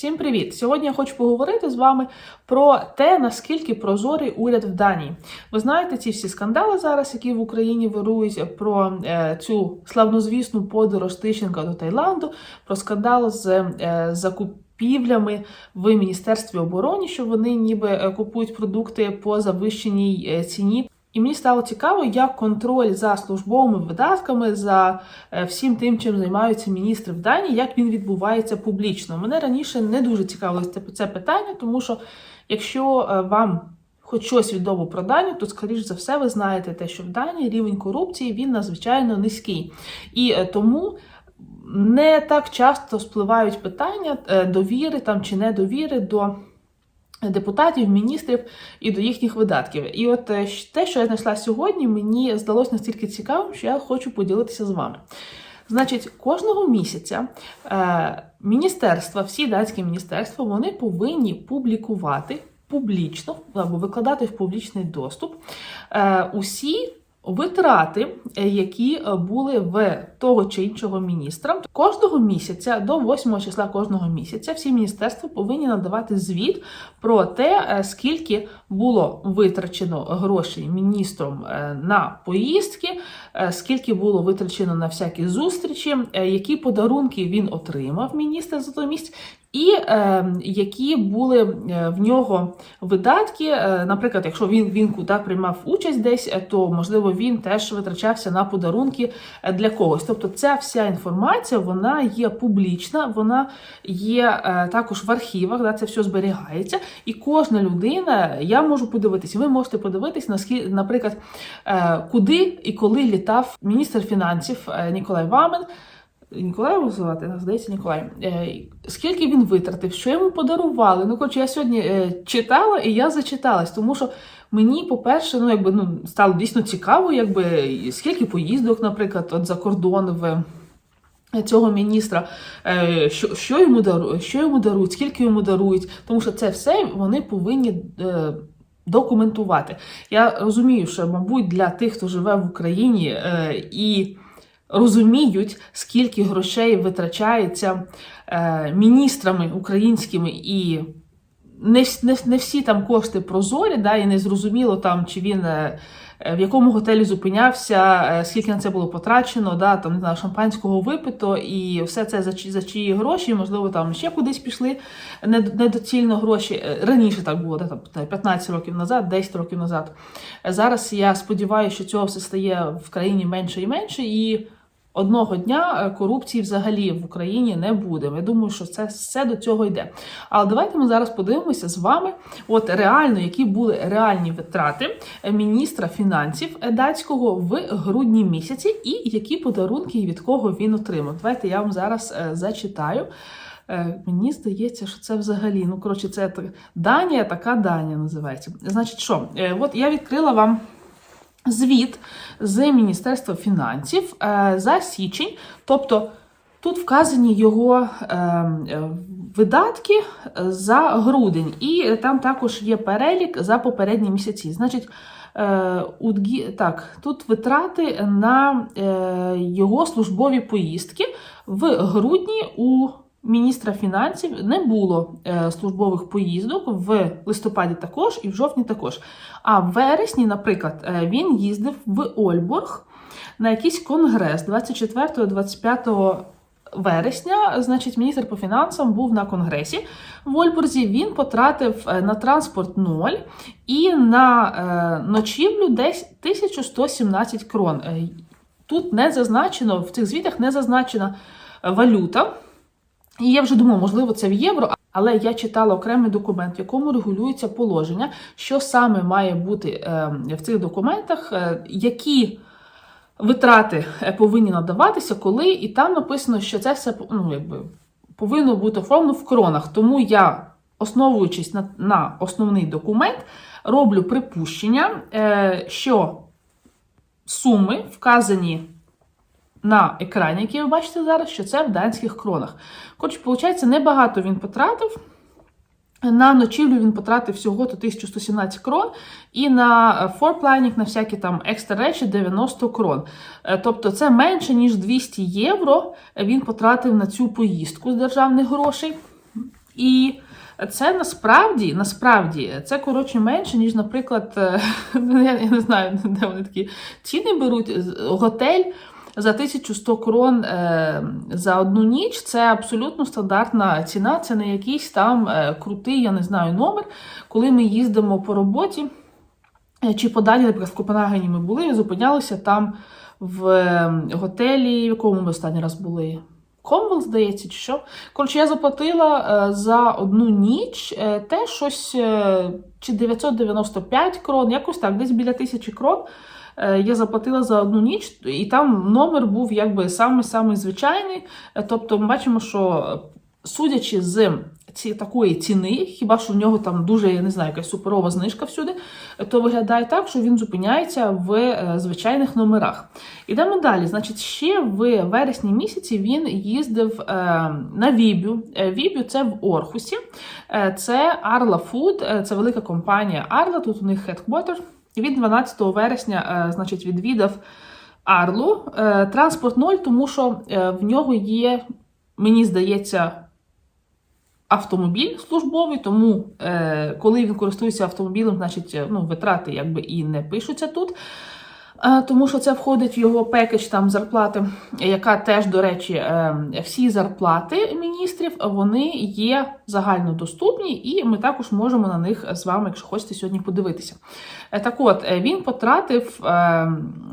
Всім привіт! Сьогодні я хочу поговорити з вами про те, наскільки прозорий уряд в Данії. Ви знаєте ці всі скандали зараз, які в Україні вирують про е, цю славнозвісну подорож Тищенка до Таїланду, про скандал з е, закупівлями в Міністерстві оборони, що вони ніби е, купують продукти по завищеній ціні. І мені стало цікаво, як контроль за службовими видатками, за е, всім тим, чим займаються міністри в Данії, як він відбувається публічно. Мене раніше не дуже цікавило це, питання, тому що якщо е, вам хоч щось відомо про Данію, то скоріш за все ви знаєте те, що в Данії рівень корупції він надзвичайно низький. І е, тому. Не так часто спливають питання довіри там чи недовіри до депутатів, міністрів і до їхніх видатків. І от е, те, що я знайшла сьогодні, мені здалося настільки цікавим, що я хочу поділитися з вами. Значить, кожного місяця е, міністерства, всі датські міністерства, вони повинні публікувати публічно або викладати в публічний доступ е, усі витрати, е, які е, були в того чи іншого міністра. Кожного місяця, до 8 числа кожного місяця, всі міністерства повинні надавати звіт про те, е, скільки було витрачено грошей міністром на поїздки, скільки було витрачено на всякі зустрічі, які подарунки він отримав міністр за той місяць, і е, які були е, в нього видатки. Е, наприклад, якщо він, він куди приймав участь десь, е, то можливо він теж витрачався на подарунки для когось. Тобто, ця вся інформація вона є публічна, вона є е, також в архівах, да, це все зберігається. І кожна людина, я можу подивитися, ви можете подивитись, наскільки, наприклад, е, куди і коли літав міністр фінансів Ніколай Вамен. Ніколай його звати, здається, Ніколай. Е, Скільки він витратив, що йому подарували? Ну, коротше, я сьогодні е, читала і я зачиталась, тому що мені, по-перше, ну якби ну стало дійсно цікаво, якби скільки поїздок, наприклад, от за кордон в. Цього міністра, е, що, що, йому дару, що йому дарують, скільки йому дарують, тому що це все вони повинні е, документувати. Я розумію, що, мабуть, для тих, хто живе в Україні е, і розуміють, скільки грошей витрачається е, міністрами українськими і. Не, не, не всі там кошти прозорі, да, і не зрозуміло там, чи він е, в якому готелі зупинявся, е, скільки на це було потрачено, да, там, не знаю, шампанського випито, і все це за, за чиї гроші, можливо, там ще кудись пішли недоцільно гроші. Раніше так було, да, там, 15 років назад, 10 років назад. Зараз я сподіваюся, що цього все стає в країні менше і менше, і одного дня е, корупції взагалі в Україні не буде. Я думаю, що це все до цього йде. Але давайте ми зараз подивимося з вами, от реально, які були реальні витрати е, міністра фінансів датського в грудні місяці, і які подарунки і від кого він отримав. Давайте я вам зараз е, зачитаю. Мені здається, що це взагалі, ну коротше, це Данія, така Данія називається. Значить, що, от я відкрила вам звіт з Міністерства фінансів е, за січень. Тобто тут вказані його е, е, видатки за грудень, і там також є перелік за попередні місяці. Значить, так, тут витрати на його службові поїздки в грудні у. Міністра фінансів не було е, службових поїздок в листопаді також і в жовтні також. А в вересні, наприклад, е, він їздив в Ольборг на якийсь конгрес 24-25 вересня. Значить, міністр по фінансам був на конгресі в Ольборзі. Він потратив е, на транспорт 0 і на ночівлю десь 1117 крон. Тут не зазначено, в цих звітах не зазначена валюта. І я вже думаю, можливо, це в євро, але я читала окремий документ, в якому регулюється положення, що саме має бути е, в цих документах, е, які витрати е, повинні надаватися, коли, і там написано, що це все ну, якби, повинно бути оформлено в кронах. Тому я, основуючись на, на основний документ, роблю припущення, що суми вказані на екрані, який ви бачите зараз, що це в данських кронах. Коротше, виходить, небагато він потратив. На ночівлю він потратив всього то 1117 крон, і на форплайнінг, на всякі там екстра речі 90 крон. Е, Тобто це менше, ніж 200 євро він потратив на цю поїздку з державних грошей. І це насправді, насправді, це коротше менше, ніж, наприклад, е, я, не знаю, де вони такі ціни беруть. Готель за 1100 крон е, за одну ніч це абсолютно стандартна ціна. Це не якийсь там е, крутий, я не знаю, номер. Коли ми їздимо по роботі, е, чи по Данії, наприклад, в Копенгагені ми були, і зупинялися там в готелі, в якому ми останній раз були. Комвел, здається, чи що. Коротше, я заплатила за одну ніч те щось чи 995 крон, якось так, десь біля тисячі крон. Е, Я заплатила за одну ніч, і там номер був якби самий-самий звичайний. Е, Тобто, ми бачимо, що е, судячи з ці, такої ціни, хіба що в нього там дуже, я не знаю, якась суперова знижка всюди, то виглядає так, що він зупиняється в е, звичайних номерах. Ідемо далі. Значить, ще в вересні місяці він їздив е, на Вібю. Вібю це в Орхусі. Це Arla Food, це велика компанія Arla, тут у них headquarter. Він 12 вересня е, значить, відвідав Арлу. Е, Транспорт 0, тому що е, в нього є, мені здається, автомобіль службовий, тому коли він користується автомобілем, значить ну, витрати якби і не пишуться тут. Тому що це входить в його пекедж там зарплати, яка теж, до речі, е, всі зарплати міністрів вони є загальнодоступні, і ми також можемо на них з вами, якщо хочете, сьогодні подивитися. Е, Так от, е, він потратив,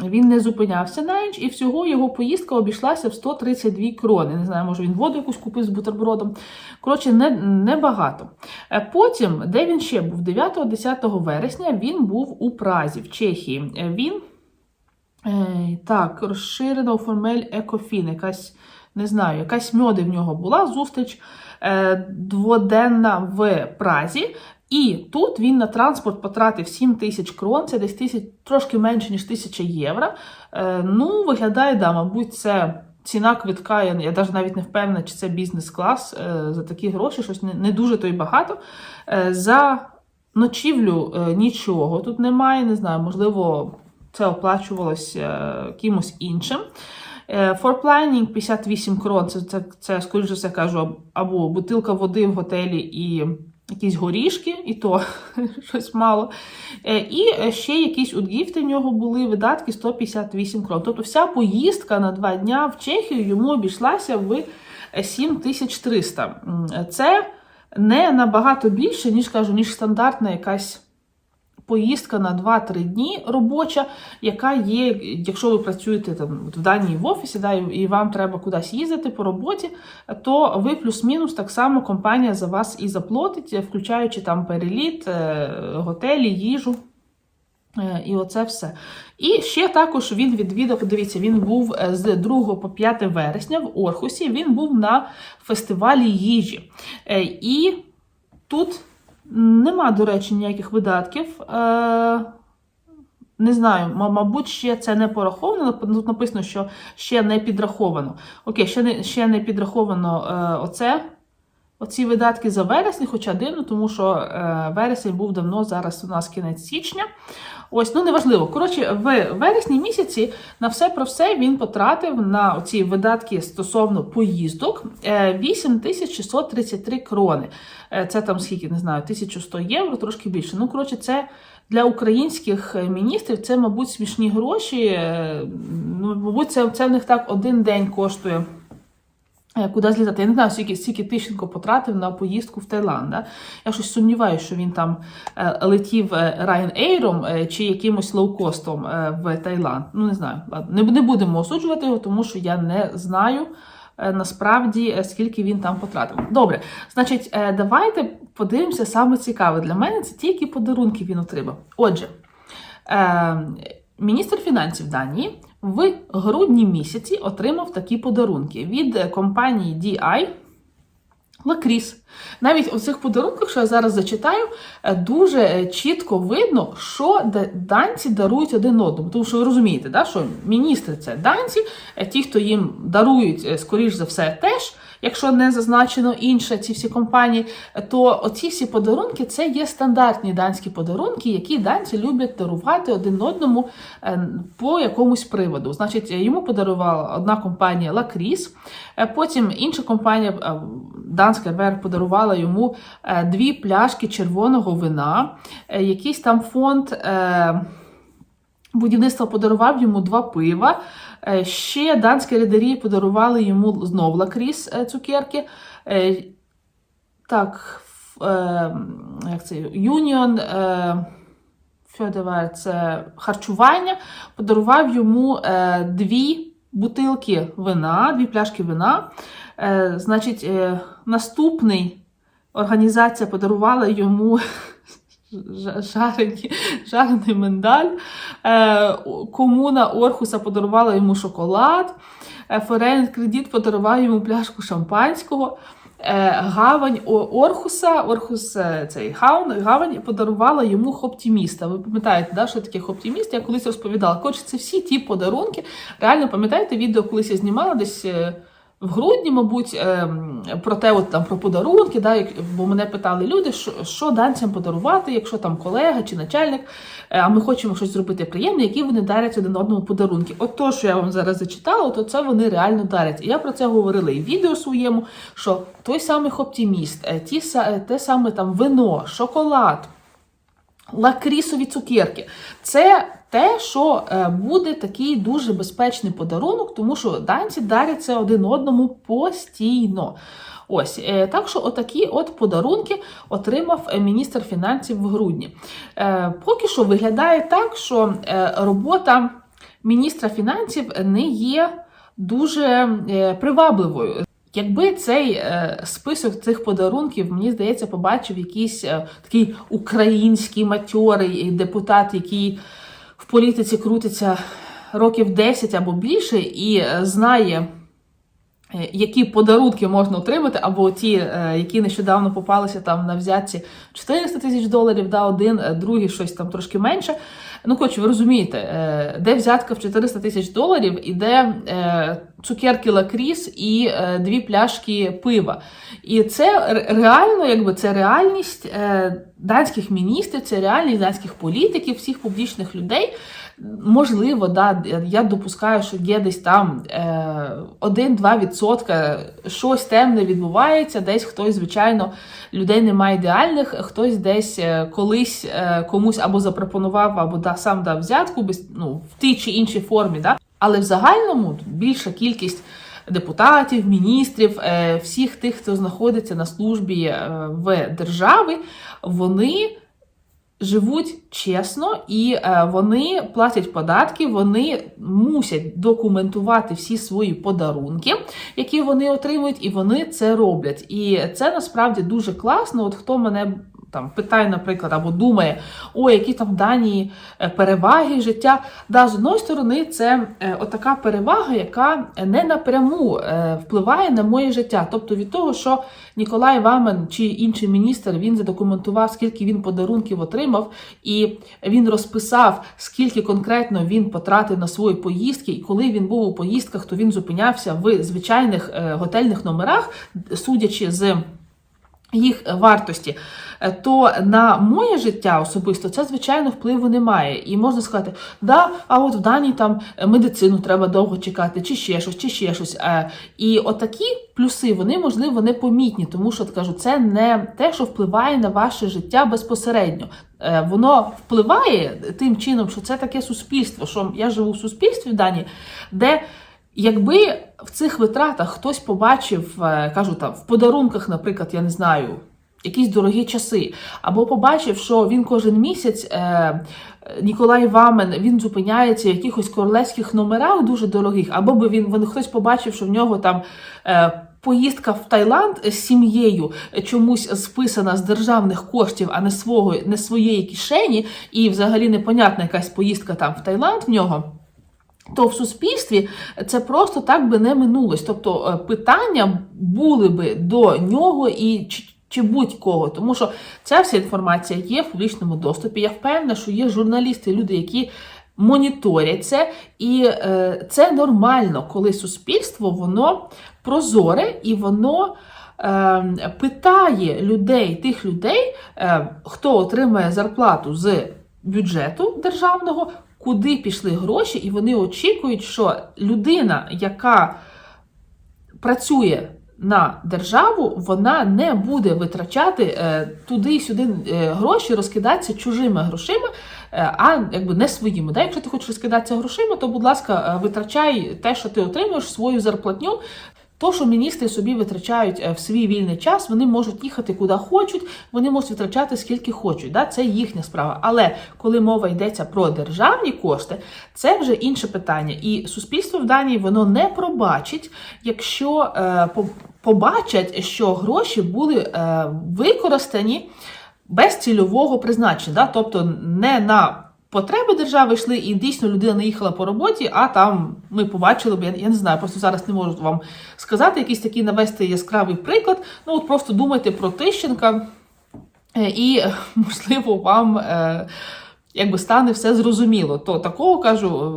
він не зупинявся на ніч, і всього його поїздка обійшлася в 132 крони. Не знаю, може він воду якусь купив з бутербродом. Коротше, не, небагато. Е, Потім, де він ще був? 9-10 вересня він був у Празі, в Чехії. Він так, розширена формель Екофін, якась, не знаю, якась мьоди в нього була зустріч е, дводенна в Празі. І тут він на транспорт потратив 7 тисяч крон, це десь тисяч, трошки менше, ніж 1000 євро. Е, ну, виглядає, да, мабуть, це ціна квитка, я, я навіть не впевнена, чи це бізнес-клас е, за такі гроші, щось не, не дуже то й багато. Е, за ночівлю е, нічого тут немає, не знаю, можливо, це оплачувалось е, кимось іншим. For planning 58 крон, це, це, це скоріше все кажу, або бутилка води в готелі і якісь горішки, і то щось мало. Е, І ще якісь удгіфти в нього були, видатки 158 крон. Тобто вся поїздка на два дня в Чехію йому обійшлася в 7300. Це не набагато більше, ніж кажу, ніж стандартна якась поїздка на 2-3 дні робоча, яка є, якщо ви працюєте там в Данії в офісі, да, і вам треба кудись їздити по роботі, то ви плюс-мінус так само компанія за вас і заплатить, включаючи там переліт, е, готелі, їжу. Е, І оце все. І ще також він відвідав, дивіться, він був е, з 2 по 5 вересня в Орхусі, він був на фестивалі їжі. І тут нема, до речі, ніяких видатків. Е, Не знаю, мабуть, ще це не пораховано. Тут написано, що ще не підраховано. Окей, ще не, ще не підраховано е, оце. Оці видатки за вересень, хоча дивно, тому що е, вересень був давно, зараз у нас кінець січня. Ось, ну неважливо. Коротше, в вересні місяці на все про все він потратив на ці видатки стосовно поїздок е, 8633 крони. Е, Це там скільки не знаю, 1100 євро, трошки більше. Ну, коротше, це для українських е, міністрів це, мабуть, смішні гроші. Е, Ну, мабуть, це, це в них так один день коштує. Е, Куди злітати? Я не знаю, скільки, скільки Тищенко потратив на поїздку в Таїланд. Да? Я щось сумніваюся, що він там е, летів е, Ryanair чи якимось лоукостом в Таїланд. Ну, не знаю. Ладно, не, будемо осуджувати його, тому що я не знаю насправді, скільки він там потратив. Добре, значить, давайте подивимося саме цікаве для мене. Це ті, які подарунки він отримав. Отже, міністр фінансів Данії в грудні місяці отримав такі подарунки від е, компанії DI. Лакріс. Навіть у цих подарунках, що я зараз зачитаю, е, дуже е, чітко видно, що да- данці дарують один одному. Тому що ви розумієте, да, що міністри це данці, ті, хто їм дарують, скоріш за все, теж. Якщо не зазначено інше, ці всі компанії, то оці всі подарунки це є стандартні данські подарунки, які данці люблять дарувати один одному е, по якомусь приводу. Значить, йому подарувала одна компанія Лакріс, потім інша компанія е, данська РВР подарувала йому е, дві пляшки червоного вина, е, якийсь там фонд. Будівництво подарував йому два пива. Е, Ще данські рейдері подарували йому знов лакріс е, цукерки. Е, Так, як це Юніон е, це харчування. Подарував йому дві бутилки вина, дві пляшки вина. Значить, наступний організація подарувала йому жа- жарені, жарений миндаль. Е, Комуна Орхуса подарувала йому шоколад. Е, Форейн Кредит подарував йому пляшку шампанського. Е, Гавань Орхуса, Орхус цей Хаун, Гавань подарувала йому хоптіміста. Ви пам'ятаєте, да, що таке хоптіміст? Я колись розповідала. Коротше, це всі ті подарунки. Реально пам'ятаєте, відео колись я знімала десь. Е, в грудні, мабуть, ем, про те, от там про подарунки, да, бо мене питали люди, що, що данцям подарувати, якщо там колега чи начальник, е, а ми хочемо щось зробити приємне, які вони дарять один одному подарунки. От то, що я вам зараз зачитала, то це вони реально дарять. І я про це говорила і в відео своєму, що той самий оптиміст, е, ті, е, те саме там вино, шоколад, лакрісові цукерки. Це те, що е, буде такий дуже безпечний подарунок, тому що данці дарять це один одному постійно. Ось е, так що отакі от подарунки отримав е, міністр фінансів в грудні. Поки що виглядає так, що робота міністра фінансів не є дуже привабливою. Якби цей список цих подарунків, мені здається, побачив якийсь такий український матьорий депутат, який в політиці крутиться років 10 або більше, і е, знає, які подарунки можна отримати, або ті, е, які нещодавно попалися там на взятці 400 тисяч доларів, да, один, е, другий щось там трошки менше. Ну, коротше, ви розумієте, е, де взятка в 400 тисяч доларів, і де е, цукерки лакріс і е, дві пляшки пива. І це реально, якби це реальність е, данських міністрів, це реальність данських політиків, всіх публічних людей. Можливо, да, я допускаю, що є десь там е, 1-2% щось темне відбувається, десь хтось, звичайно, людей немає ідеальних, хтось десь е, колись е, комусь або запропонував, або да, сам дав взятку без, ну, в тій чи іншій формі. Да? Але в загальному більша кількість депутатів, міністрів, е, всіх тих, хто знаходиться на службі е, в державі, вони живуть чесно і е, вони платять податки, вони мусять документувати всі свої подарунки, які вони отримують, і вони це роблять. І це насправді дуже класно. От хто мене. Там питає, наприклад, або думає, о, які там дані е, переваги життя. Да, з одної сторони, це е, отака перевага, яка не напряму е, впливає на моє життя. Тобто від того, що Ніколай Вамен чи інший міністр він задокументував, скільки він подарунків отримав, і він розписав, скільки конкретно він потратив на свої поїздки, і коли він був у поїздках, то він зупинявся в звичайних готельних номерах, судячи з їх вартості, е, то на моє життя особисто це звичайно впливу немає. І можна сказати, да, а от в даній там е, медицину треба довго чекати, чи ще щось, чи ще щось. Е, І отакі плюси вони можливо непомітні, тому що кажу, це не те, що впливає на ваше життя безпосередньо. Воно впливає тим чином, що це таке суспільство, що я живу в суспільстві в Данії, де Якби в цих витратах хтось побачив, е, кажу там, в подарунках, наприклад, я не знаю, якісь дорогі часи, або побачив, що він кожен місяць, е, Ніколай Вамен, він зупиняється в якихось королевських номерах дуже дорогих, або би він, він хтось побачив, що в нього там. Е, Поїздка в Таїланд з сім'єю чомусь списана з державних коштів, а не свого, не своєї кишені, і взагалі непонятна якась поїздка там в Таїланд в нього то в суспільстві це просто так би не минулось. Тобто е, питання були би до нього і чи, чи будь-кого, тому що ця вся інформація є в публічному доступі. Я впевнена, що є журналісти, люди, які моніторять це, і е, це нормально, коли суспільство воно прозоре і воно. е, Питає людей, тих людей, е, хто отримує зарплату з бюджету державного, куди пішли гроші, і вони очікують, що людина, яка працює на державу, вона не буде витрачати е, туди-сюди е, гроші, розкидатися чужими грошима, е, а якби не своїми. Да? Якщо ти хочеш розкидатися грошима, то, будь ласка, витрачай те, що ти отримуєш, свою зарплатню. То, що міністри собі витрачають е, в свій вільний час, вони можуть їхати куди хочуть, вони можуть витрачати скільки хочуть. Да? Це їхня справа. Але коли мова йдеться про державні кошти, це вже інше питання. І суспільство в Данії воно не пробачить, якщо е, побачать, що гроші були е, використані без цільового призначення, да? тобто не на потреби держави йшли, і дійсно людина не їхала по роботі, а там ми побачили б, я, я не знаю, просто зараз не можу вам сказати, якийсь такий навести яскравий приклад. Ну от просто думайте про Тищенка, е, і можливо вам. Е, Якби стане все зрозуміло, то такого кажу, е,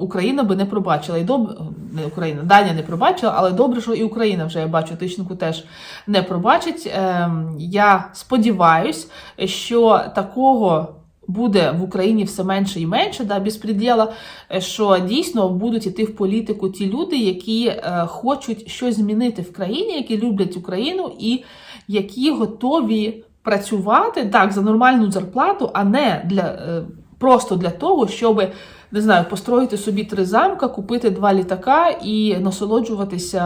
Україна би не пробачила. І доб... не Україна, Данія не пробачила, але добре, що і Україна вже я бачу, Тищенку теж не пробачить. Ем, Я сподіваюся, що такого буде в Україні все менше і менше, да, безпреділа, е, що дійсно будуть іти в політику ті люди, які е, хочуть щось змінити в країні, які люблять Україну і які готові працювати так за нормальну зарплату, а не для е, просто для того, щоб не знаю, построїти собі три замка, купити два літака і насолоджуватися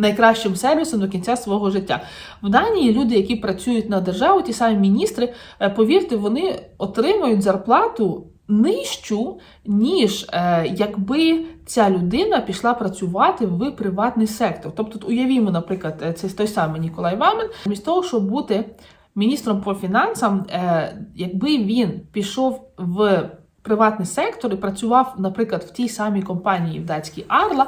найкращим сервісом до кінця свого життя. В Данії люди, які працюють на державу, ті самі міністри, е, повірте, вони отримують зарплату. Нижчу, ніж е, якби ця людина пішла працювати в приватний сектор. Тобто, уявімо, наприклад, е, це той самий Ніколай Вамен, замість того, щоб бути міністром по фінансам, якби він пішов в приватний сектор і працював, наприклад, в тій самій компанії в датській Арла,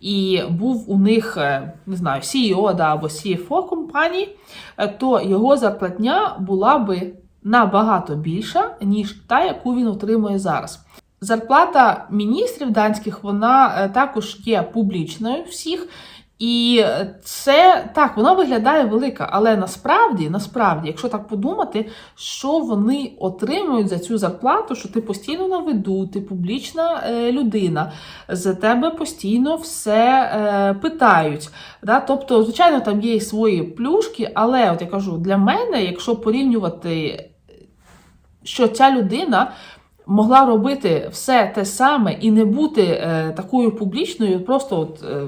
і був у них, е, не знаю, CEO да, або CFO компанії, е, то його зарплатня була би набагато більша, ніж та, яку він отримує зараз. Зарплата міністрів данських вона е, також є публічною всіх. І це так, вона виглядає велика, але насправді, насправді, якщо так подумати, що вони отримують за цю зарплату, що ти постійно на виду, ти публічна е, людина, за тебе постійно все е, питають. Да? Тобто, звичайно, там є і свої плюшки, але от я кажу, для мене, якщо порівнювати, що ця людина. Могла робити все те саме і не бути е, такою публічною, просто от е,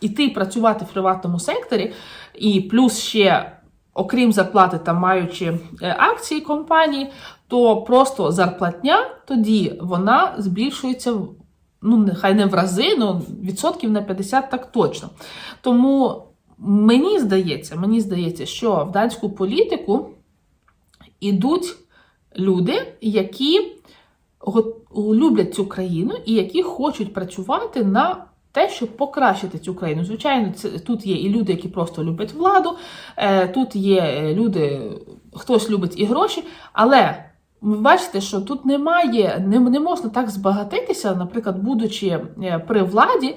іти працювати в приватному секторі, і плюс ще, окрім зарплати, там маючи е, акції компанії, то просто зарплатня тоді вона збільшується. Ну, нехай не в рази, але відсотків на 50 так точно. Тому мені здається, мені здається, що в данську політику ідуть люди, які го- люблять цю країну і які хочуть працювати на те, щоб покращити цю країну. Звичайно, це, тут є і люди, які просто люблять владу, е, тут є е, люди, хтось любить і гроші, але. Ви бачите, що тут немає, не, не можна так збагатитися, наприклад, будучи е, при владі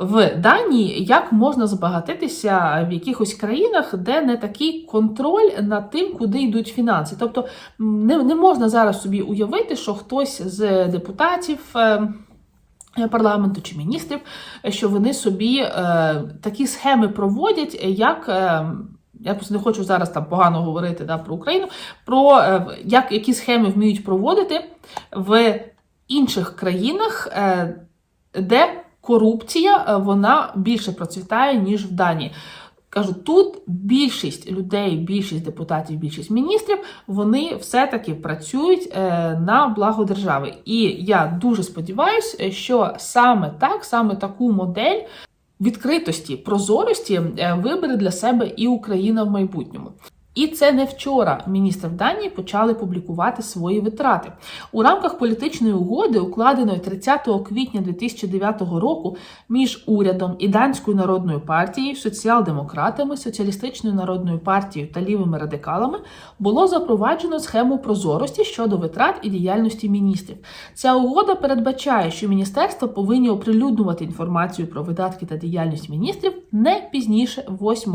в Данії, як можна збагатитися в якихось країнах, де не такий контроль над тим, куди йдуть фінанси. Тобто не, не можна зараз собі уявити, що хтось з депутатів. Парламенту чи міністрів, що вони собі е, такі схеми проводять, як е, я просто не хочу зараз там погано говорити да, про Україну, про е, як які схеми вміють проводити в інших країнах, де корупція вона більше процвітає, ніж в Данії. Кажу, тут більшість людей, більшість депутатів, більшість міністрів, вони все-таки працюють е, на благо держави. І я дуже сподіваюся, що саме так, саме таку модель відкритості, прозорості е, вибере для себе і Україна в майбутньому. І це не вчора міністри в Данії почали публікувати свої витрати. У рамках політичної угоди, укладеної 30 квітня 2009 року між урядом і Данською народною партією, соціал-демократами, соціалістичною народною партією та лівими радикалами, було запроваджено схему прозорості щодо витрат і діяльності міністрів. Ця угода передбачає, що міністерства повинні оприлюднювати інформацію про видатки та діяльність міністрів не пізніше 8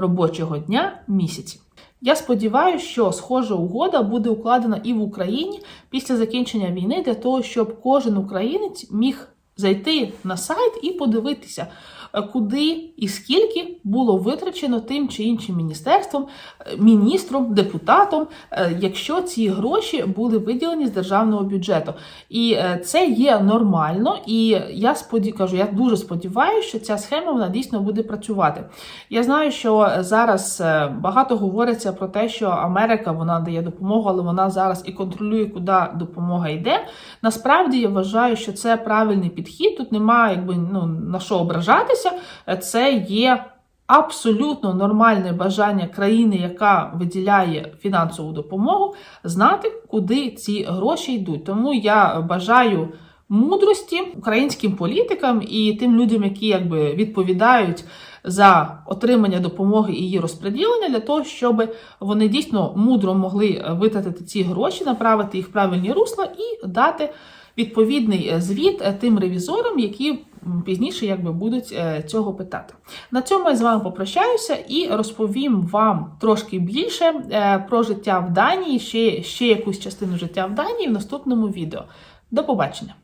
робочого дня місяці. Я сподіваюся, що схожа угода буде укладена і в Україні після закінчення війни для того, щоб кожен українець міг зайти на сайт і подивитися, е, куди і скільки було витрачено тим чи іншим міністерством, е, міністром, депутатом, е, якщо ці гроші були виділені з державного бюджету. І це є нормально. І я споді... кажу, я дуже сподіваюся, що ця схема вона дійсно буде працювати. Я знаю, що зараз багато говориться про те, що Америка вона дає допомогу, але вона зараз і контролює, куди допомога йде. Насправді я вважаю, що це правильний підхід. Тут немає якби ну на що ображатися. Це є. Абсолютно нормальне бажання країни, яка виділяє фінансову допомогу, знати, куди ці гроші йдуть. Тому я бажаю мудрості українським політикам і тим людям, які якби відповідають за отримання допомоги і її розподілення, для того, щоб вони дійсно мудро могли витратити ці гроші, направити їх в правильні русла і дати відповідний е, звіт е, тим ревізорам, які пізніше якби будуть е, цього питати. На цьому я з вами попрощаюся і розповім вам трошки більше про життя в Данії, ще, ще якусь частину життя в Данії в наступному відео. До побачення!